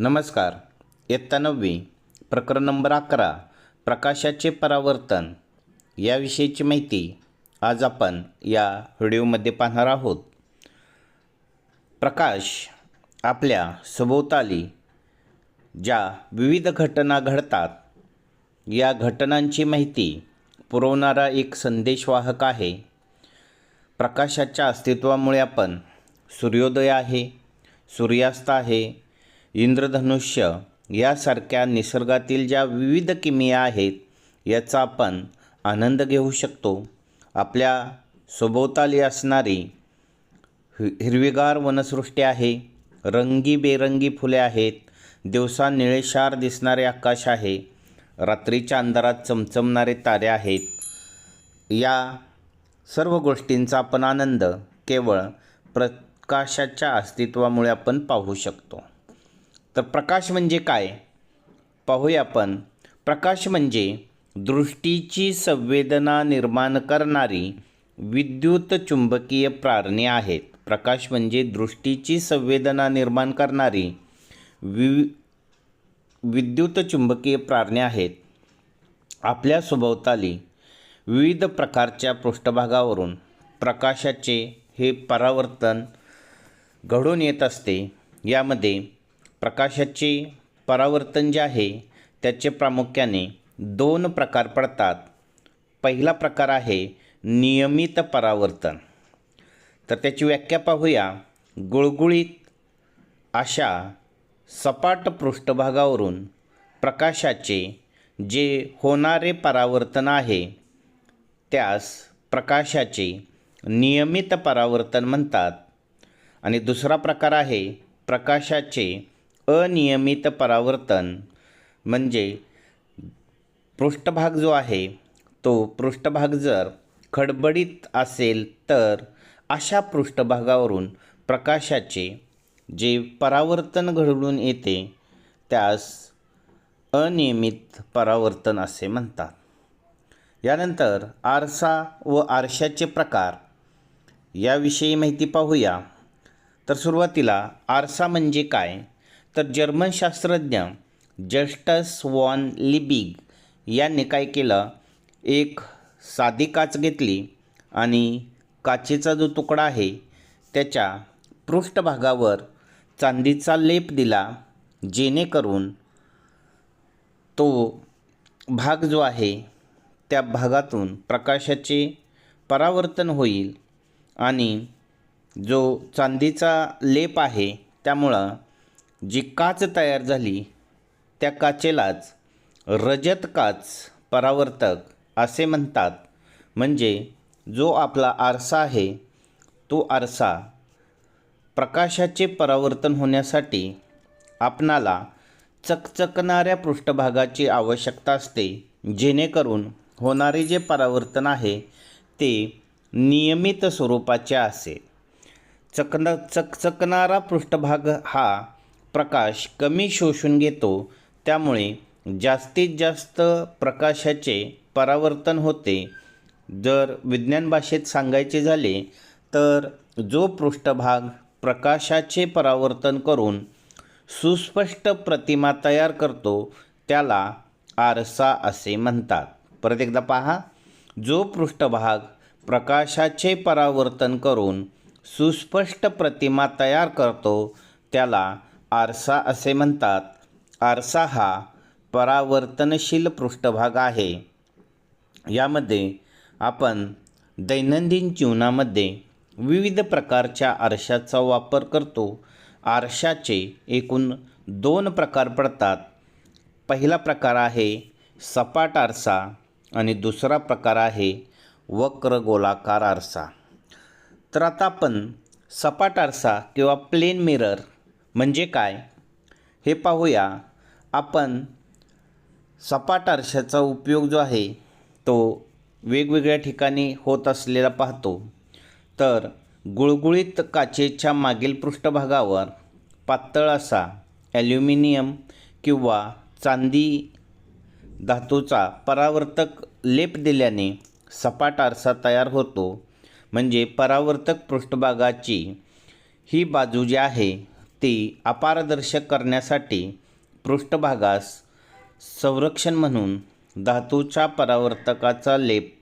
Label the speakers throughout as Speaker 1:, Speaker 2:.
Speaker 1: नमस्कार. इयत्ता नववी प्रकरण नंबर अकरा प्रकाशाचे परावर्तन. याविषयीची माहिती आज आपण या व्हिडिओमध्ये पाहणार आहोत. प्रकाश आपल्या सभोवताली ज्या विविध घटना घडतात या घटनांची माहिती पुरवणारा एक संदेशवाहक आहे. प्रकाशाच्या अस्तित्वामुळे आपण सूर्योदय आहे सूर्यास्त आहे इंद्रधनुष्य यासारख्या निसर्गातील ज्या विविध किमिया आहेत याचा आपण आनंद घेऊ शकतो. आपल्या सभोवताली असणारी हि हिरवीगार वनसृष्टी आहे. रंगीबेरंगी फुले आहेत. दिवसा निळेशार दिसणारे आकाश आहे. रात्रीच्या अंधारात चमचमणारे तारे आहेत. या सर्व गोष्टींचा आपण आनंद केवळ प्रकाशाच्या अस्तित्वामुळे आपण पाहू शकतो. तर प्रकाश म्हणजे काय? पाहूया आपण. प्रकाश म्हणजे दृष्टीची संवेदना निर्माण करणारी विद्युत चुंबकीय प्रारणे आहेत. प्रकाश म्हणजे दृष्टीची संवेदना निर्माण करणारी वि विद्युत चुंबकीय प्रारणे आहेत. आपल्या सभोवताली विविध प्रकारच्या पृष्ठभागावरून प्रकाशाचे हे परावर्तन घडून येत असते. यामध्ये प्रकाशाचे परावर्तन जे आहे त्याचे प्रामुख्याने दोन प्रकार पडतात. पहिला प्रकार आहे नियमित परावर्तन. तर त्याची व्याख्या पाहूया. गुळगुळीत अशा सपाट पृष्ठभागावरून प्रकाशाचे जे होणारे परावर्तन आहे त्यास प्रकाशाचे नियमित परावर्तन म्हणतात. आणि दुसरा प्रकार आहे प्रकाशाचे अनियमित परावर्तन म्हणजे पृष्ठभाग जो आहे तो पृष्ठभाग जर खडबडीत असेल तर अशा पृष्ठभागावरून प्रकाशाचे जे परावर्तन घडवून येते त्यास अनियमित परावर्तन असे म्हणतात. यानंतर आरसा व आरशाचे प्रकार याविषयी माहिती पाहूया. तर सुरुवातीला आरसा म्हणजे काय? तर जर्मन शास्त्रज्ञ जस्टस वॉन लिबिग यांनी काय केलं? एक साधी काच घेतली आणि काचेचा जो तुकडा आहे त्याच्या पृष्ठभागावर चांदीचा लेप दिला जेणेकरून तो भाग जो आहे त्या भागातून प्रकाशाचे परावर्तन होईल आणि जो चांदीचा लेप आहे त्यामुळं जी काच तयार झाली त्या काचेलाच रजत काच परावर्तक असे म्हणतात. म्हणजे जो आपला आरसा आहे तो आरसा प्रकाशाचे परावर्तन होण्यासाठी आपणाला चकचकणाऱ्या पृष्ठभागाची आवश्यकता असते. जेणेकरून होणारे जे परावर्तन आहे ते नियमित स्वरूपाचे असेल चकन चकचकणारा पृष्ठभाग हा प्रकाश कमी शोषून घेतो त्यामुळे जास्तीत जास्त प्रकाशाचे परावर्तन होते. जर विज्ञान भाषेत सांगायचे झाले तर जो पृष्ठभाग प्रकाशाचे परावर्तन करून सुस्पष्ट प्रतिमा तयार करतो त्याला आरसा असे म्हणतात. परत एकदा पहा. जो पृष्ठभाग प्रकाशाचे परावर्तन करून सुस्पष्ट प्रतिमा तयार करतो त्याला आरसा असे म्हणतात. आरसा हा परावर्तनशील पृष्ठभाग आहे. यामध्ये आपण दैनंदिन जीवनामध्ये विविध प्रकारच्या आरशाचा वापर करतो. आरशाचे एकूण दोन प्रकार पडतात. पहिला प्रकार आहे सपाट आरसा आणि दुसरा प्रकार आहे वक्र गोलाकार आरसा. तर आता आपण सपाट आरसा किंवा प्लेन मिरर म्हणजे काय? हे पाहूया. आपण सपाट आरशाचा उपयोग जो आहे तो वेगवेगळ्या ठिकाणी होत असलेला पाहतो. तर गुळगुळीत काचेच्या मागील पृष्ठभागावर पातळ असा ॲल्युमिनियम किंवा चांदी धातूचा परावर्तक लेप दिल्याने सपाट आरसा तयार होतो. म्हणजे परावर्तक पृष्ठभागाची ही बाजू जी आहे ती अपारदर्शक करण्यासाठी पृष्ठभागास संरक्षण म्हणून धातूच्या परावर्तकाचा लेप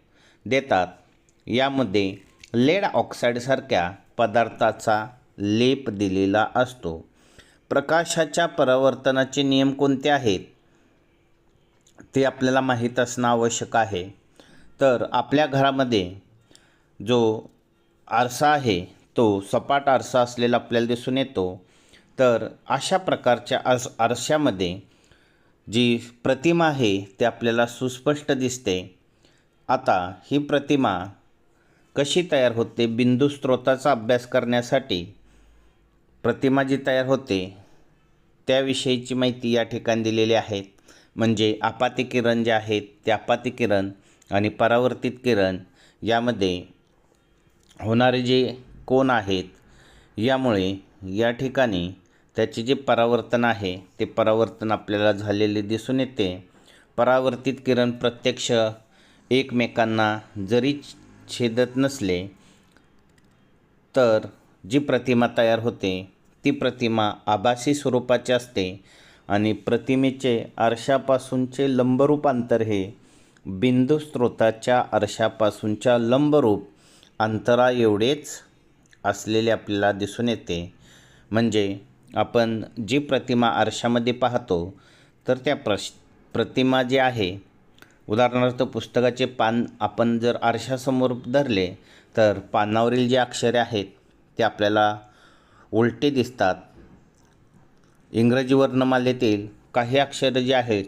Speaker 1: देतात. यामध्ये लेड ऑक्साईडसारख्या पदार्थाचा लेप दिलेला असतो. प्रकाशाच्या परावर्तनाचे नियम कोणते आहेत? ते आपल्याला माहीत असणं आवश्यक आहे. तर आपल्या घरामध्ये जो आरसा आहे तो सपाट आरसा असलेला आपल्याला दिसून येतो. तर अशा प्रकारच्या आरस आरशामध्ये जी प्रतिमा आहे ती आपल्याला सुस्पष्ट दिसते. आता ही प्रतिमा कशी तयार होते? बिंदू स्रोताचा अभ्यास करण्यासाठी प्रतिमा जी तयार होते त्याविषयीची माहिती या ठिकाणी दिलेली आहेत म्हणजे आपाती किरण जे आहेत ते आपाती किरण आणि परावर्तित किरण यामध्ये होणारे जे कोण आहेत यामुळे या ठिकाणी त्याचे जे परावर्तन आहे ते परावर्तन आपल्याला झालेले दिसून येते. परावर्तित किरण प्रत्यक्ष एकमेकांना जरी छेदत नसले तर जी प्रतिमा तयार होते ती प्रतिमा आभासी स्वरूपाची असते आणि प्रतिमेचे आरशापासूनचे लंबरूपांतर हे बिंदू स्रोताच्या आरशापासूनच्या लंबरूप अंतरा एवढेच असलेले आपल्याला दिसून येते. म्हणजे आपण जी प्रतिमा आरशामध्ये पाहतो तर त्या प्रश प्रतिमा जी आहे उदाहरणार्थ पुस्तकाचे पान आपण जर आरशासमोर धरले तर पानावरील जी अक्षरे आहेत ते आपल्याला उलटे दिसतात. इंग्रजी वर्णमालेतील काही अक्षरं जी आहेत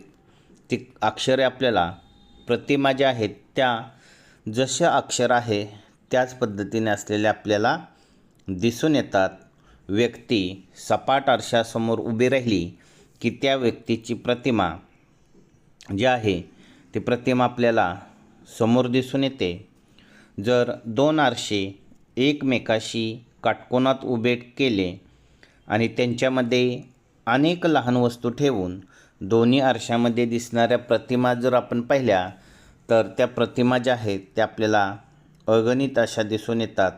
Speaker 1: ती अक्षरे आपल्याला प्रतिमा ज्या आहेत त्या जशा अक्षर आहे त्याच पद्धतीने असलेल्या आपल्याला दिसून येतात. व्यक्ती सपाट आरशासमोर उभी राहिली की त्या व्यक्तीची प्रतिमा जी आहे ती प्रतिमा आपल्याला समोर दिसून येते. जर दोन आरसे एकमेकाशी काटकोनात उभे केले आणि त्यांच्यामध्ये अनेक लहान वस्तू ठेवून दोन्ही आरशामध्ये दिसणाऱ्या प्रतिमा जर आपण पाहिल्या तर त्या प्रतिमा ज्या आहेत त्या आपल्याला अगणित अशा दिसून येतात.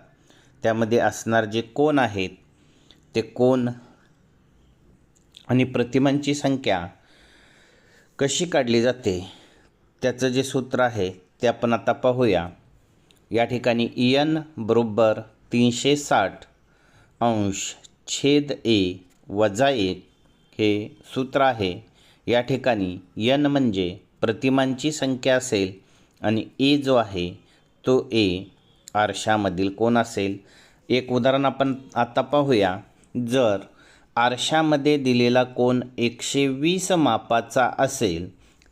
Speaker 1: त्यामध्ये असणार जे कोण आहेत ते कोण? आणि प्रतिमांची संख्या कशी काढली जाते? त्याचं जे सूत्र आहे ते आपण आता पाहूया. या ठिकाणी इयन बरोबर तीनशे साठ अंश छेद ए वजा एक हे सूत्र आहे. या ठिकाणी यन म्हणजे प्रतिमांची संख्या असेल आणि ए जो आहे तो ए आरशामधील कोण असेल? एक उदाहरण आपण आता पाहूया. जर आरशामध्ये दिलेला कोण एकशे वीस मापाचा असेल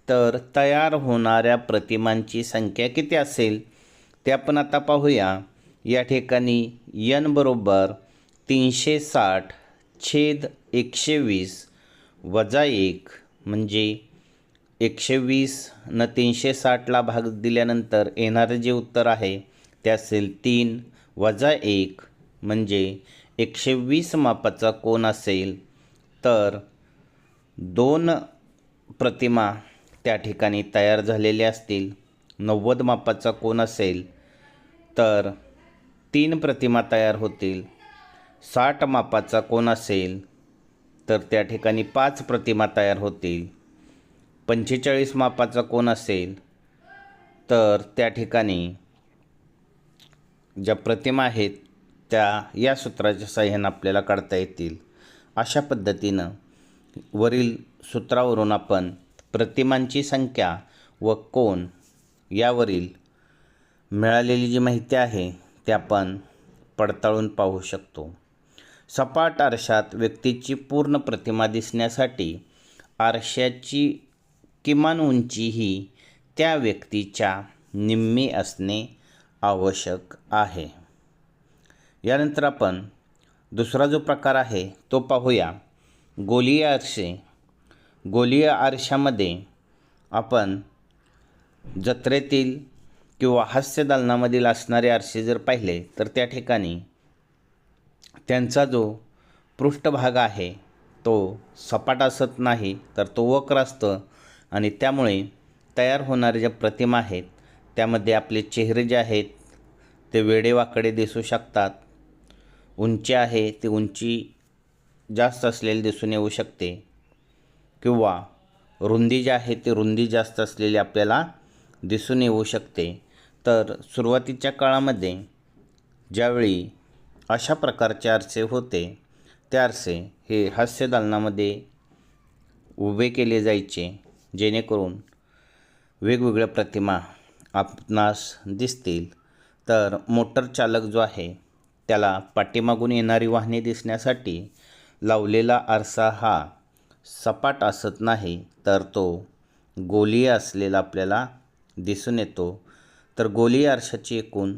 Speaker 1: तर तयार होणाऱ्या प्रतिमांची संख्या किती असेल? ते आपण आता पाहूया. या ठिकाणी यन बरोबर तीनशे साठ छेद एकशे वीस वजा एक म्हणजे एकशे वीस न तीनशे साठला भाग दिल्यानंतर येणारं जे उत्तर आहे ते असेल तीन वजा एक म्हणजे एकशे वीस मापाचा कोण असेल तर दोन प्रतिमा त्या ठिकाणी तयार झालेल्या असतील. नव्वद मापाचा कोण असेल तर तीन प्रतिमा तयार होतील. साठ मापाचा कोण असेल तर त्या ठिकाणी पाच प्रतिमा तयार होतील. पंचेचाळीस मापाचा कोण असेल तर त्या ठिकाणी ज्या प्रतिमा आहेत त्या या सूत्राच्या साह्यानं आपल्याला काढता येतील. अशा पद्धतीनं वरील सूत्रावरून आपण प्रतिमांची संख्या व कोण यावरील मिळालेली जी माहिती आहे ते आपण पडताळून पाहू शकतो. सपाट आरशात व्यक्तीची पूर्ण प्रतिमा दिसण्यासाठी आरशाची किमान उंची ही त्या व्यक्तीच्या निम्मी असणे आवश्यक आहे. यानंतर आपण दुसरा जो प्रकार आहे तो पाहूया. गोलीय आरसे. गोलीय आरशामध्ये आपण जत्रेतील किंवा हास्य दालनामधील असणारे आरसे जर पाहिले तर त्या ठिकाणी त्यांचा जो पृष्ठभाग आहे तो सपाट असत नाही तर तो वक्र असतं आणि त्यामुळे तयार होणाऱ्या ज्या प्रतिमा आहेत त्यामध्ये आपले चेहरे जे आहेत ते वेडेवाकडे दिसू शकतात. उंची आहे ती उंची जास्त असलेली दिसून येऊ शकते. किंवा रुंदी जी आहे ती रुंदी जास्त असलेली आपल्याला दिसून येऊ शकते. तर सुरुवातीच्या काळामध्ये ज्यावेळी अशा प्रकारचे आरसे होते ते आरसे हे हास्यदालनामध्ये उभे केले जायचे जेणेकरून वेगवेगळ्या प्रतिमा आपणास दिसतील. तर मोटर चालक जो आहे त्याला पाठीमागून येणारी वाहने दिसण्यासाठी लावलेला आरसा हा सपाट असत नाही तर तो गोलीय असलेला आपल्याला दिसून येतो. तर गोलीय आरशाचे एकूण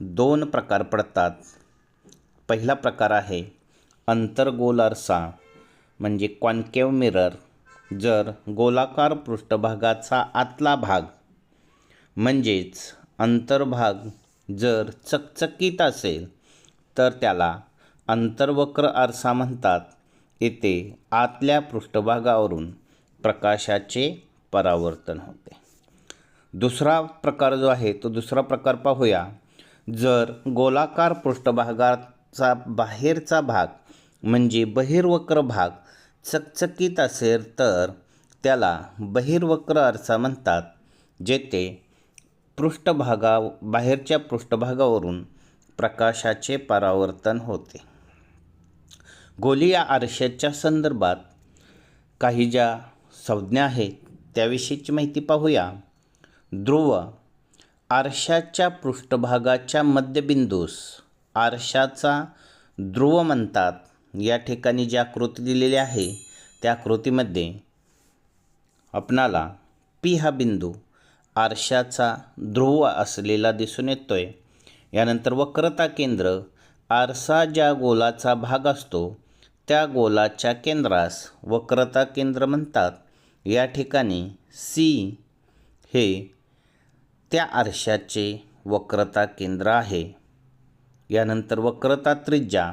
Speaker 1: दोन प्रकार पडतात. पहिला प्रकार आहे अंतर्गोल आरसा म्हणजे कॉन्केव मिरर जर गोलाकार पृष्ठभागाचा आतला भाग म्हणजेच अंतर्भाग जर चकचकीत असेल तर त्याला अंतर्वक्र आरसा म्हणतात. येथे आतल्या पृष्ठभागावरून प्रकाशाचे परावर्तन होते. दुसरा प्रकार जो आहे तो दुसरा प्रकार पाहूया. जर गोलाकार पृष्ठभागाचा बाहेरचा भाग म्हणजे बहिर्वक्र भाग चकचकीत असेल तर त्याला बहिर्वक्र आरसा म्हणतात जेथे पृष्ठभागा बाहेरच्या पृष्ठभागावरून प्रकाशाचे परावर्तन होते. गोलीय आरशाच्या संदर्भात काही ज्या संज्ञा आहेत त्याविषयीची माहिती पाहूया. ध्रुव आरशाच्या पृष्ठभागाच्या मध्यबिंदूस आरशाचा ध्रुव म्हणतात. या ठिकाणी जी आकृती दिलेली आहे त्या आकृतीमध्ये आपणाला पी हा बिंदू आरशाचा ध्रुव असलेला दिसून येतोय. यानंतर वक्रता केंद्र आरसा ज्या गोलाचा भाग असतो त्या गोलाच्या केंद्रास वक्रता केंद्र म्हणतात. या ठिकाणी सी हे त्या आरशाचे वक्रता केंद्र आहे. यानंतर वक्रता त्रिज्या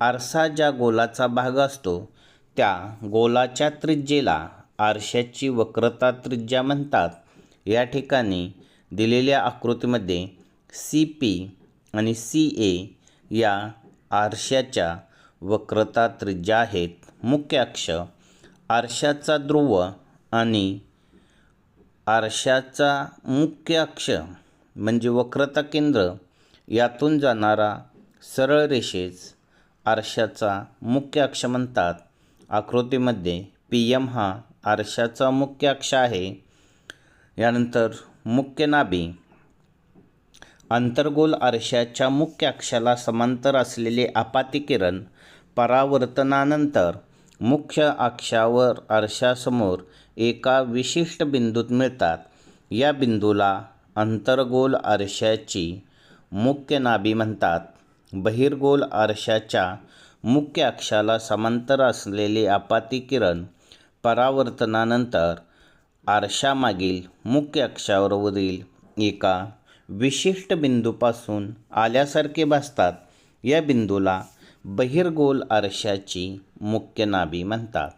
Speaker 1: आरसा ज्या गोलाचा भाग असतो त्या गोलाच्या त्रिज्येला आरशाची वक्रता त्रिज्या म्हणतात. या ठिकाणी दिलेल्या आकृतीमध्ये सी पी आणि सी ए या आरशाच्या वक्रता त्रिज्या आहेत. मुख्य अक्ष आरशाचा ध्रुव आणि आरशाचा मुख्य अक्ष म्हणजे वक्रता केंद्र यातून जाणारा सरळ रेषेस आरशाचा मुख्य अक्ष म्हणतात. आकृतीमध्ये पी एम हा आरशाचा मुख्य अक्ष आहे. यानंतर मुख्य नाभी अंतर्गोल आरशाच्या मुख्य अक्षाला समांतर असलेले आपाती किरण परावर्तनानंतर मुख्य अक्षावर आरशासमोर एका विशिष्ट बिंदूत मिळतात. या बिंदूला अंतर्गोल आरशाची मुख्य नाभी म्हणतात. बहिर्गोल आरशाच्या मुख्य अक्षाला समांतर असलेले आपाती किरण परावर्तनानंतर आरशामागील मुख्य अक्षावरील एका विशिष्ट बिंदूपासून आल्यासारखे भासतात. या बिंदूला बहिर्गोल आरशाची मुख्य नाभी म्हणतात.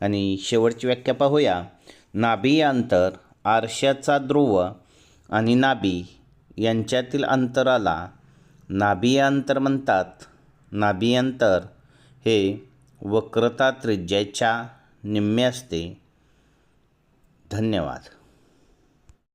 Speaker 1: आणि शेवटची व्याख्या पाहूया. नाभी अंतर आरशाचा ध्रुव आणि नाभी यांच्यातील अंतराला नाभी अंतर म्हणतात. नाभी अंतर हे वक्रता त्रिज्याच्या निम्मे असते. धन्यवाद.